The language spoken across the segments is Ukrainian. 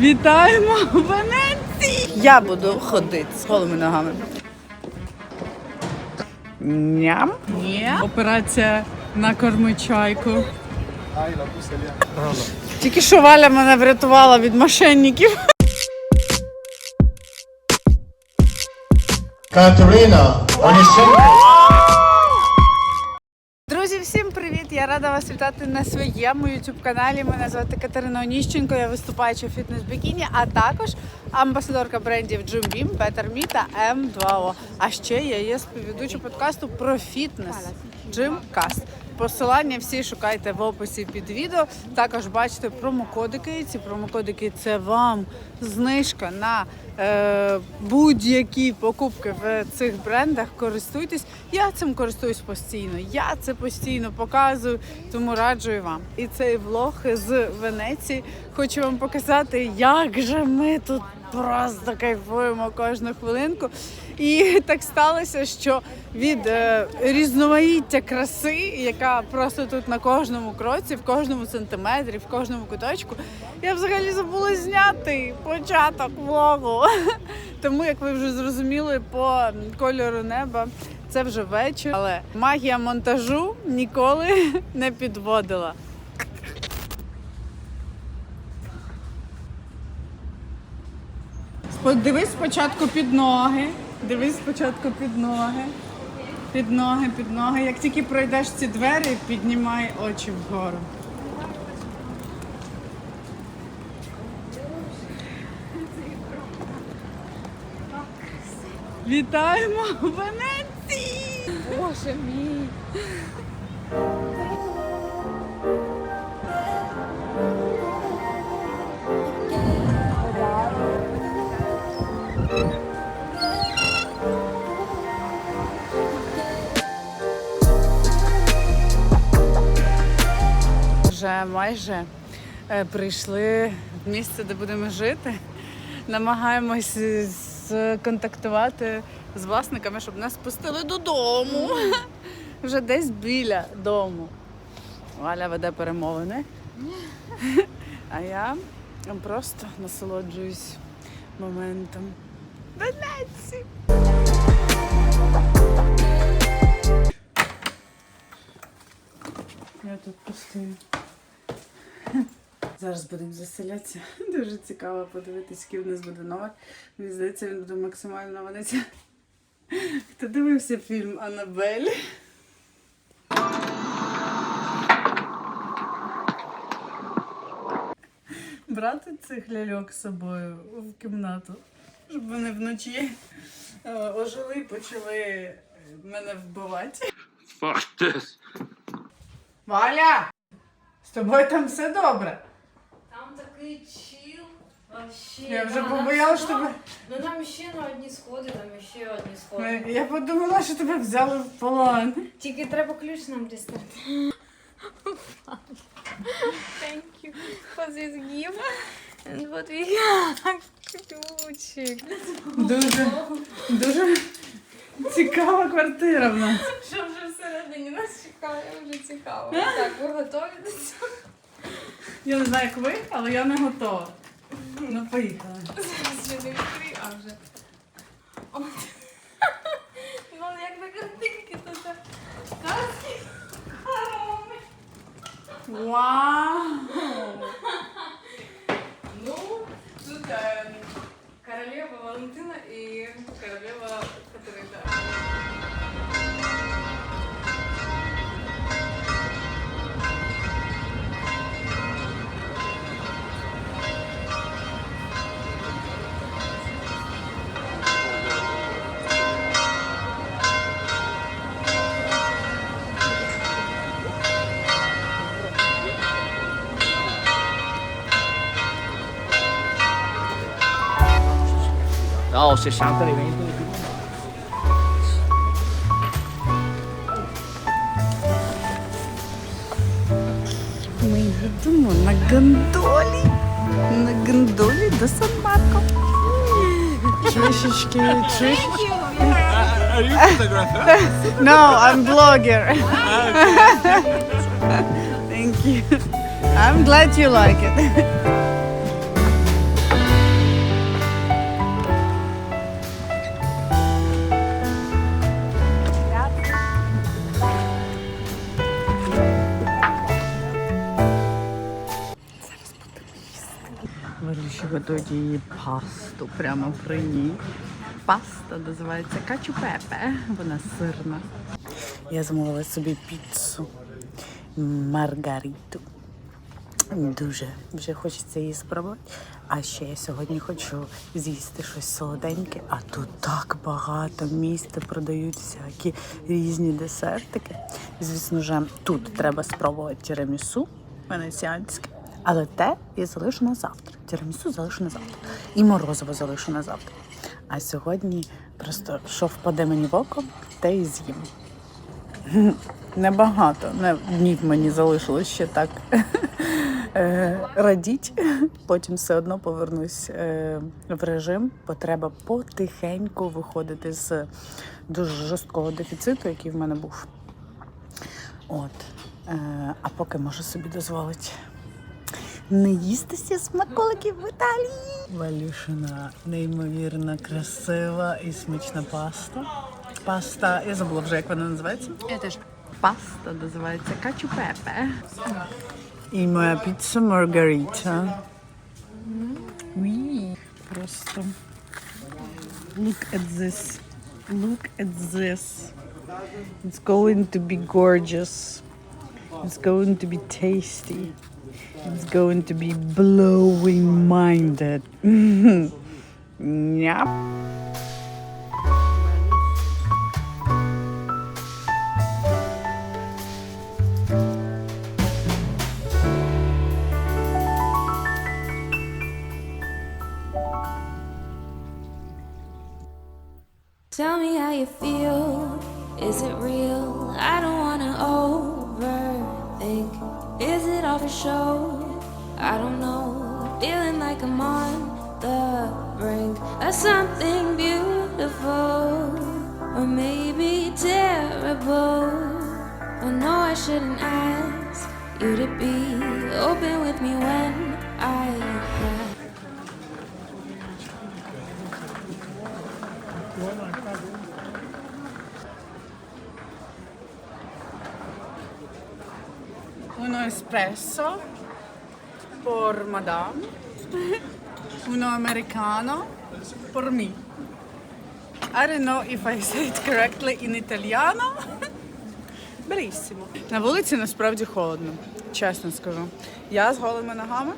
Вітаємо в Венеції! Я буду ходити з голими ногами. Ням. Ні. Операція накорми чайку. Тільки що Валя мене врятувала від мошенників. Катерина Онищенко. Я рада вас вітати на своєму youtube каналі. Мене звати Катерина Оніщенко, я виступаюча в фітнес-бікіні, а також амбасадорка брендів Джим Бім, Better Me та M2O. А ще я є співведуча подкасту про фітнес Джим Cast. Посилання всі шукайте в описі під відео. Також бачите промокодики. Ці промокодики це вам знижка на е, будь-які покупки в цих брендах. Користуйтесь. Я цим користуюсь постійно. Я це постійно показую, тому раджу і вам. І цей влог з Венеції хочу вам показати, як же ми тут просто кайфуємо кожну хвилинку. І так сталося, що від е, різноманіття краси, яка просто тут на кожному кроці, в кожному сантиметрі, в кожному куточку, я взагалі забула зняти початок влогу. Тому, як ви вже зрозуміли, по кольору неба це вже вечір. Але магія монтажу ніколи не підводила. Дивись спочатку під ноги. Дивись спочатку під ноги. Під ноги, під ноги. Як тільки пройдеш ці двері, піднімай очі вгору. Вітаємо в Венеції! Боже мій. Майже е, прийшли в місце, де будемо жити. Намагаємось сконтактувати з власниками, щоб нас пустили додому. Вже десь біля дому. Валя веде перемовини. А я просто насолоджуюсь моментом. Венеції! Я тут пустую. Зараз будемо заселятися. Дуже цікаво подивитись, який в нас буде номер. Мені здається, він буде максимально Венеція. Хто дивився фільм Анабель? Брати цих ляльок з собою в кімнату, щоб вони вночі е, ожили і почали е, мене вбивати. Fuck this. Валя! З тобою там все добре. Такий чил. Вообще. Я вже Да, нам побоялась, що тебе. Ну там ще на одні сходи, там ще одні сходи. Е, Я подумала, що тебе взяли в полон. Тільки треба ключ нам дістати. Thank you for this gift. And what we got. Ключик. Дуже, дуже цікава квартира в нас. Що вже всередині нас чекає, вже цікаво. Так, ви готові до цього? Я не знаю, як ви, але я не готова. Ну, поїхали. Зараз я не відкрию, а вже. От. Ну, як на картинки, то це казки. Вау! 60 l'evento di più. Мы едем на гондоле. На гондоле до Сан-Марко. Чешечки, чешечки. Are you photographer? No, I'm blogger. Thank you. I'm glad you like it. Готують її пасту прямо при ній. Паста називається качу пепе. Вона сирна. Я замовила собі піцу Маргариту. Дуже вже хочеться її спробувати. А ще я сьогодні хочу з'їсти щось солоденьке, а тут так багато місця продають всякі різні десертики. Звісно ж, тут треба спробувати тірамісу венеціанське. Але те я залишу на завтра. Тірамісу на завтра. І морозиво на завтра. А сьогодні просто що впаде мені в око, те і з'їм. Небагато не днів мені залишилось ще так е, радіть. Потім все одно повернусь е, в режим, бо треба потихеньку виходити з дуже жорсткого дефіциту, який в мене був. От. Е, а поки можу собі дозволити не їстися смаколиків в Італії. Валюшина неймовірно красива і смачна паста. Паста, я забула вже, як вона називається. Я теж. Паста називається качу пепе. І моя піца Маргарита. Уі. Просто look at this. Look at this. It's going to be gorgeous. It's going to be tasty. It's going to be blowing minded. Yep. Something beautiful, or maybe terrible. I know I shouldn't ask you to be open with me when I cry. Uno espresso por madame, uno americano por me. I don't know if I say it correctly in italiano. Берісімо. На вулиці насправді холодно, чесно скажу. Я з голими ногами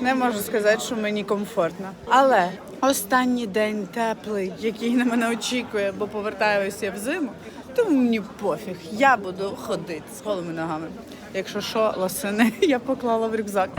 не можу сказати, що мені комфортно. Але останній день теплий, який на мене очікує, бо повертаюся в зиму, тому мені пофіг. Я буду ходити з голими ногами. Якщо що, лосини я поклала в рюкзак.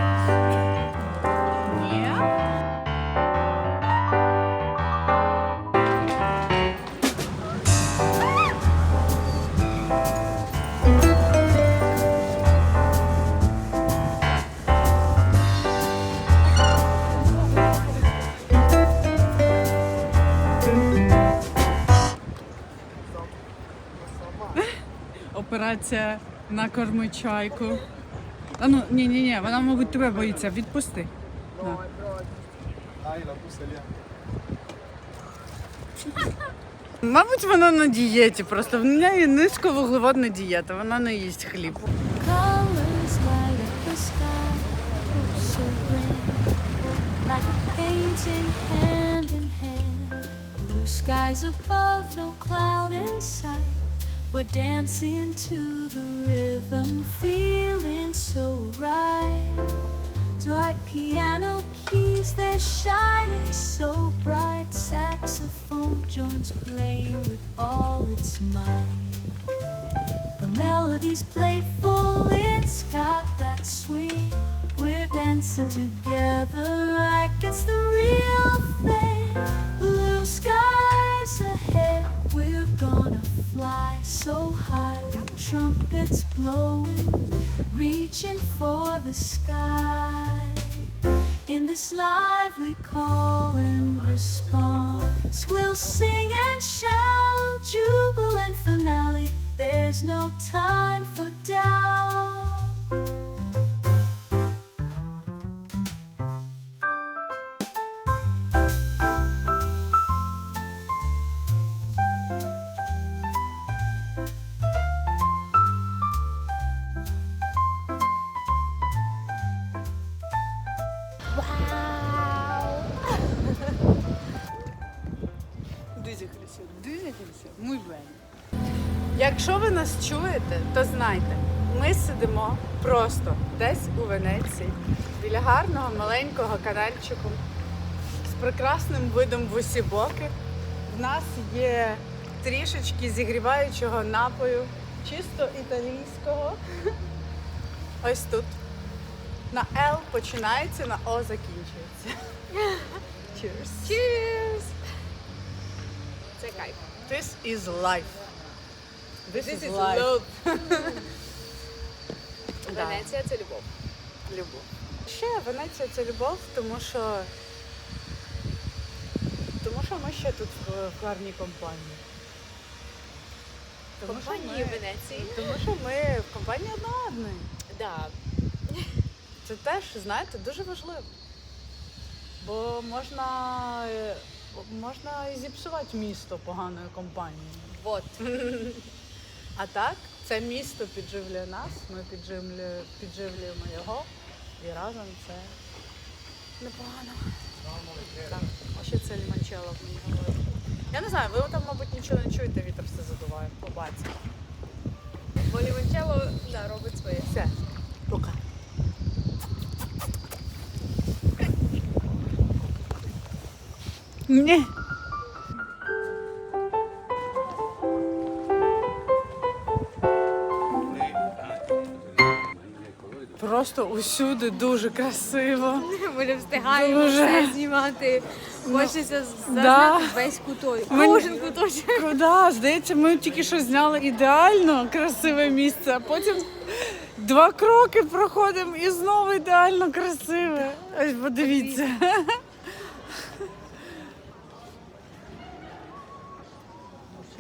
Операція накорми чайку. А ну, ні, ні, ні, вона, мабуть, тебе боїться. Відпусти. На. Мабуть, вона на дієті, просто в неї низьковуглеводна дієта, вона не їсть хліб. Skies above, no cloud in sight. We're dancing to the rhythm, feeling so right. Dark piano keys, they're shining so bright. Saxophone joins playing with all its might. The melody's playful, it's got that swing. We're dancing together like it's the real thing. Blue skies ahead, we're gonna fly so high. Trumpets blowing, reaching for the sky. In this lively call and response, we'll sing and shout, jubilant finale. There's no time ви нас чуєте, то знайте, ми сидимо просто десь у Венеції біля гарного маленького канальчику з прекрасним видом в усі боки. В нас є трішечки зігріваючого напою, чисто італійського. Ось тут. На L починається, на О закінчується. Cheers. Cheers! Це кайф. This is life. This, This is, is life. love. Да. Венеція це любов. Любов. Ще Венеція це любов, тому що тому що ми ще тут в, гарній компанії. Тому що Компанії ми- Венеції. Тому що ми в компанії одна одної. Да. Це теж, знаєте, дуже важливо. Бо можна, е, можна і зіпсувати місто поганою компанією. Вот. А так, це місто підживлює нас, ми підживлює, підживлюємо його і разом це непогано. Так, а ще це лімончелло в мені говорить. Я не знаю, ви там, мабуть, нічого не чуєте, вітер все задуває. Побачите. Бо лімончелло да, робить своє. Все. Пока. Ні. Просто усюди дуже красиво. Ми не встигаємо Дуже. все знімати. Хочеться да. зазнати весь куток. Кожен куточок. Куда? здається, ми тільки що зняли ідеально красиве місце, а потім два кроки проходимо і знову ідеально красиве. Ось подивіться.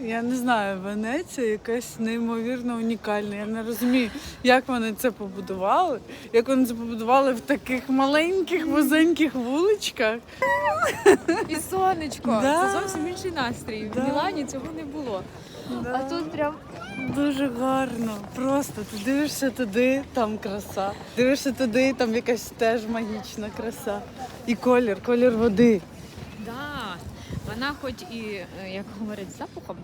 Я не знаю, Венеція якась неймовірно унікальна. Я не розумію, як вони це побудували, як вони це побудували в таких маленьких вузеньких вуличках. І сонечко. Да. Це зовсім інший настрій. Да. В Мілані цього не було. А тут прям Дуже гарно. Просто ти дивишся туди, там краса. Дивишся туди, там якась теж магічна краса. І колір, колір води. Да, вона хоч і, е, як говорять, з запахом,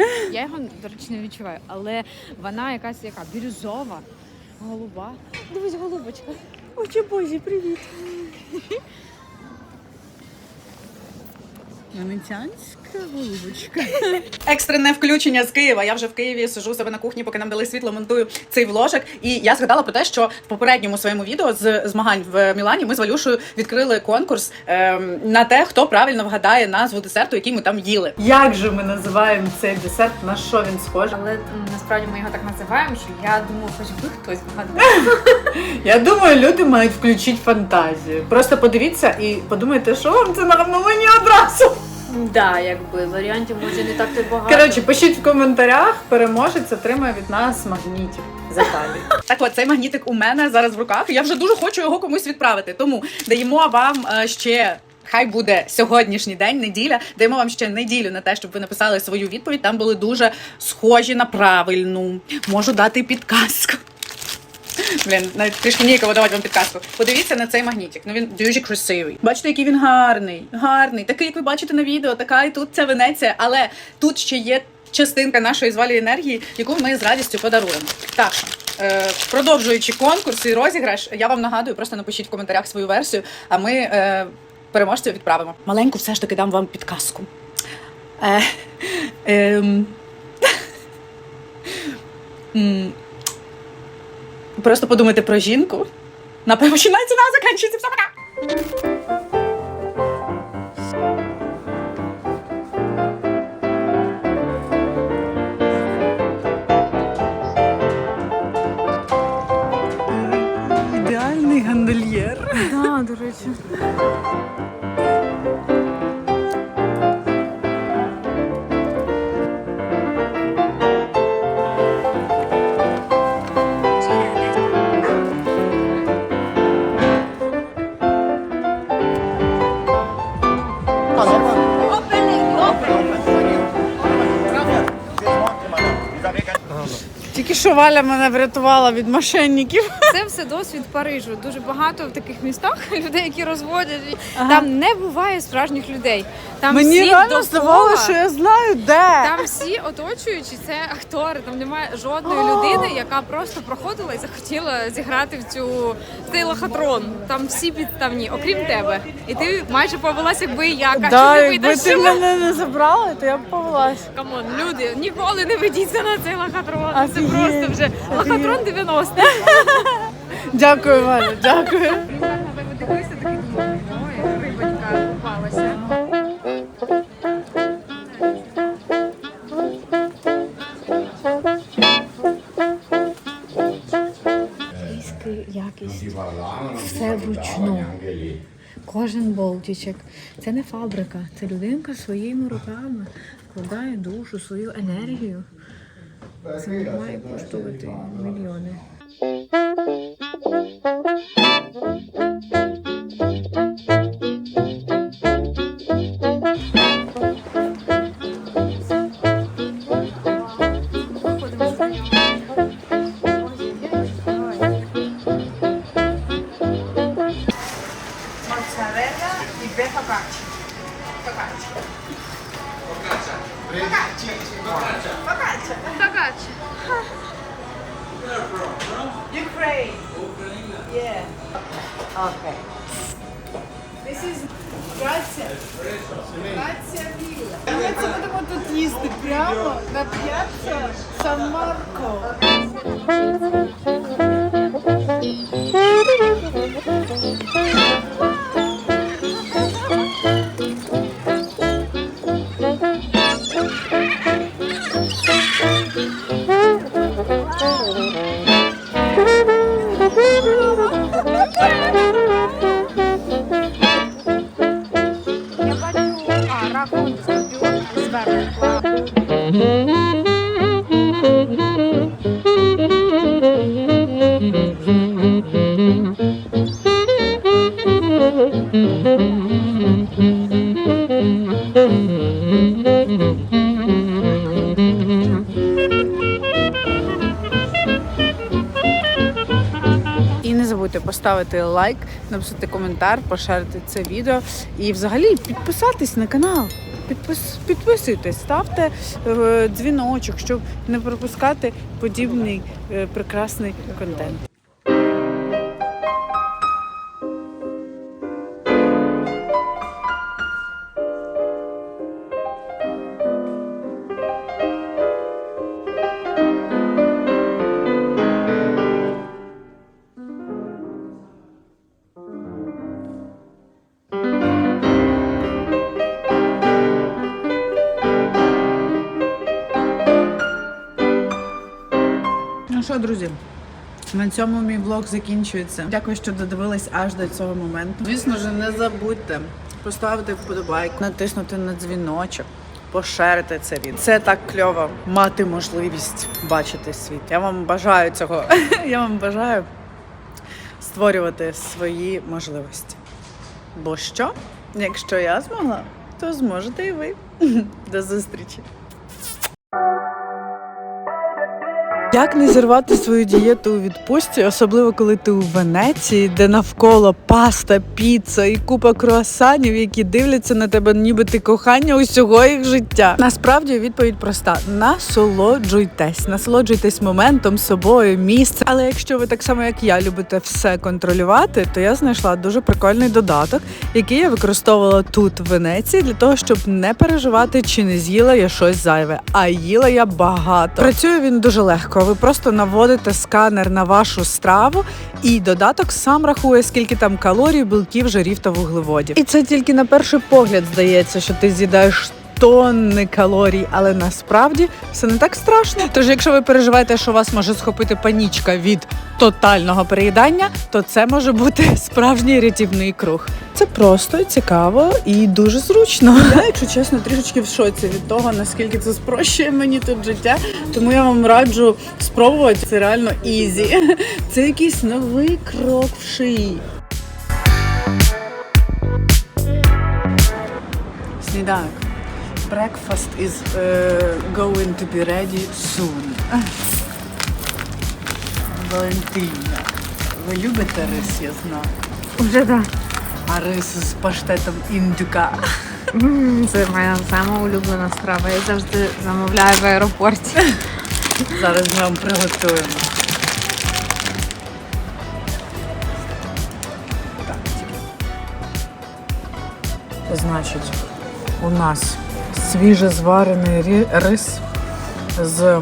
е, я його, до речі, не відчуваю, але вона якась яка бірюзова, голуба. Дивись, голубочка. Очі божі, привіт. Венеціанська голубочка. Екстрене включення з Києва. Я вже в Києві сижу себе на кухні, поки нам дали світло, монтую цей вложик. І я згадала про те, що в попередньому своєму відео з змагань в Мілані ми з Валюшею відкрили конкурс ем, на те, хто правильно вгадає назву десерту, який ми там їли. Як же ми називаємо цей десерт? На що він схожий? Але м, насправді ми його так називаємо, що я думаю, хоч би хтось вгадав. Я думаю, люди мають включити фантазію. Просто подивіться і подумайте, що вам це на мені одразу. Да, якби варіантів може не так то багато. Коротше, пишіть в коментарях, переможець отримає від нас магнітів за талію. Так от цей магнітик у мене зараз в руках. Я вже дуже хочу його комусь відправити. Тому даємо вам е, ще. Хай буде сьогоднішній день, неділя. Даємо вам ще неділю на те, щоб ви написали свою відповідь. Там були дуже схожі на правильну. Можу дати підказку. Блін, навіть трішки ніяково давати вам підказку. Подивіться на цей магнітик. Ну він дуже красивий. Бачите, який він гарний, гарний. Такий, як ви бачите на відео, така і тут ця Венеція, але тут ще є частинка нашої звалі енергії, яку ми з радістю подаруємо. Так що, е, продовжуючи конкурс і розіграш, я вам нагадую, просто напишіть в коментарях свою версію, а ми е, переможцю відправимо. Маленьку все ж таки дам вам підказку. Е, м, Просто подумайте про жінку. Напевно, на закінчується. Все що Валя мене врятувала від мошенників. Це все досвід Парижу. Дуже багато в таких містах людей, які розводять. Ага. Там не буває справжніх людей. Там Мені всі реально здавалося, що я знаю де. Там всі оточуючі, це актори. Там немає жодної людини, яка просто проходила і захотіла зіграти в цю в цей лохотрон. Там всі підставні, окрім тебе. І ти майже повелася, якби я. Да, не якби ти мене не забрала, то я б повелась. Камон, люди, ніколи не ведіться на цей лохотрон. Це Офігеть, просто вже лохотрон 90. Дякую, Валя, дякую. Купалася. якість, все вручну. Кожен болтичок. Це не фабрика, це людинка своїми руками вкладає душу, свою енергію. Це має коштувати мільйони. Моцарелла і дві фокаччі. Фокаччі. Фокачча. Фокачча. Ukraine. Yeah. Okay. This is Грація. Грація Вілла. Ми це будемо тут їсти прямо на п'яцца Сан Марко. Я Thank you. Поставити лайк, написати коментар, поширити це відео і взагалі підписатись на канал. Підпис, підписуйтесь, ставте е, дзвіночок, щоб не пропускати подібний е, прекрасний контент. На цьому мій влог закінчується. Дякую, що додивились аж до цього моменту. Звісно ж, не забудьте поставити вподобайку, натиснути на дзвіночок, поширити це відео. Це так кльово мати можливість бачити світ. Я вам бажаю цього. Я вам бажаю створювати свої можливості. Бо що? Якщо я змогла, то зможете і ви. До зустрічі! Як не зірвати свою дієту у відпустці, особливо коли ти у Венеції, де навколо паста, піца і купа круасанів, які дивляться на тебе, ніби ти кохання усього їх життя. Насправді відповідь проста: насолоджуйтесь, насолоджуйтесь моментом, собою, місцем. Але якщо ви так само, як я, любите все контролювати, то я знайшла дуже прикольний додаток, який я використовувала тут, в Венеції, для того, щоб не переживати, чи не з'їла я щось зайве. А їла я багато. Працює він дуже легко. Ви просто наводите сканер на вашу страву, і додаток сам рахує, скільки там калорій, білків, жирів та вуглеводів. І це тільки на перший погляд здається, що ти з'їдаєш. Тонни калорій, але насправді все не так страшно. Тож, якщо ви переживаєте, що вас може схопити панічка від тотального переїдання, то це може бути справжній рятівний круг. Це просто цікаво і дуже зручно. Я, якщо чесно, трішечки в шоці від того, наскільки це спрощує мені тут життя. Тому я вам раджу спробувати. Це реально ізі. Це якийсь новий крок в шиї. Сніданок. Breakfast is uh, going to be ready soon. Валентина. Ви любите рис, я знаю. Вже так. А рис з паштетом індюка. Це моя сама улюблена страва. Я завжди замовляю в аеропорті. Зараз ми вам приготуємо. Так, Значить, у нас свіже зварений рис з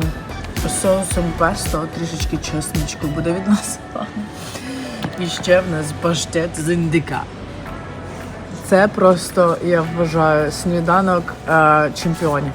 соусом песто, трішечки чесничку буде від нас. І ще в нас паштет з індика. Це просто, я вважаю, сніданок е, чемпіонів.